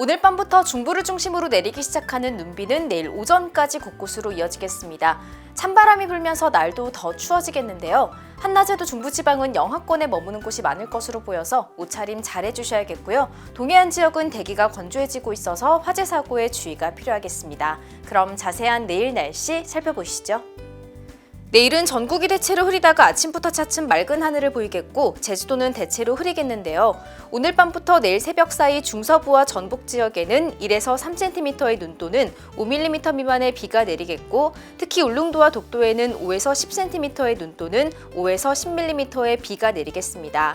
오늘 밤부터 중부를 중심으로 내리기 시작하는 눈비는 내일 오전까지 곳곳으로 이어지겠습니다. 찬바람이 불면서 날도 더 추워지겠는데요. 한낮에도 중부지방은 영하권에 머무는 곳이 많을 것으로 보여서 옷차림 잘 해주셔야겠고요. 동해안 지역은 대기가 건조해지고 있어서 화재 사고에 주의가 필요하겠습니다. 그럼 자세한 내일 날씨 살펴보시죠. 내일은 전국이 대체로 흐리다가 아침부터 차츰 맑은 하늘을 보이겠고 제주도는 대체로 흐리겠는데요. 오늘 밤부터 내일 새벽 사이 중서부와 전북 지역에는 1에서 3cm의 눈 또는 5mm 미만의 비가 내리겠고 특히 울릉도와 독도에는 5에서 10cm의 눈 또는 5에서 10mm의 비가 내리겠습니다.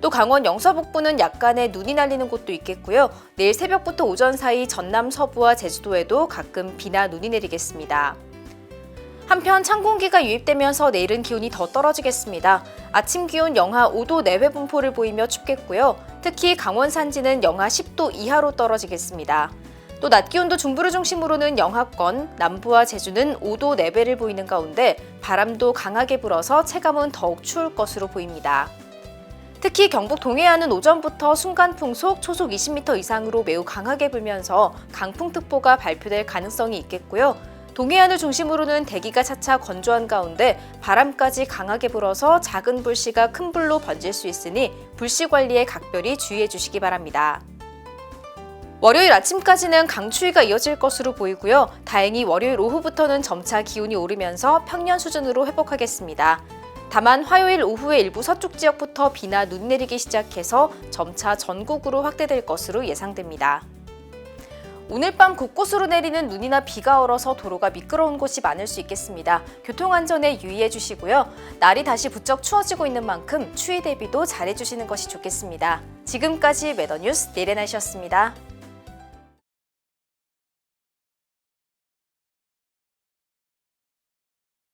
또 강원 영서 북부는 약간의 눈이 날리는 곳도 있겠고요. 내일 새벽부터 오전 사이 전남 서부와 제주도에도 가끔 비나 눈이 내리겠습니다. 한편 찬 공기가 유입되면서 내일은 기온이 더 떨어지겠습니다. 아침 기온 영하 5도 내외 분포를 보이며 춥겠고요. 특히 강원 산지는 영하 10도 이하로 떨어지겠습니다. 또 낮 기온도 중부를 중심으로는 영하권, 남부와 제주는 5도 내외를 보이는 가운데 바람도 강하게 불어서 체감은 더욱 추울 것으로 보입니다. 특히 경북 동해안은 오전부터 순간 풍속 초속 20m 이상으로 매우 강하게 불면서 강풍특보가 발표될 가능성이 있겠고요. 동해안을 중심으로는 대기가 차차 건조한 가운데 바람까지 강하게 불어서 작은 불씨가 큰 불로 번질 수 있으니 불씨 관리에 각별히 주의해 주시기 바랍니다. 월요일 아침까지는 강추위가 이어질 것으로 보이고요. 다행히 월요일 오후부터는 점차 기온이 오르면서 평년 수준으로 회복하겠습니다. 다만 화요일 오후에 일부 서쪽 지역부터 비나 눈 내리기 시작해서 점차 전국으로 확대될 것으로 예상됩니다. 오늘 밤 곳곳으로 내리는 눈이나 비가 얼어서 도로가 미끄러운 곳이 많을 수 있겠습니다. 교통안전에 유의해 주시고요. 날이 다시 부쩍 추워지고 있는 만큼 추위 대비도 잘해 주시는 것이 좋겠습니다. 지금까지 웨더뉴스 내레나이셨습니다.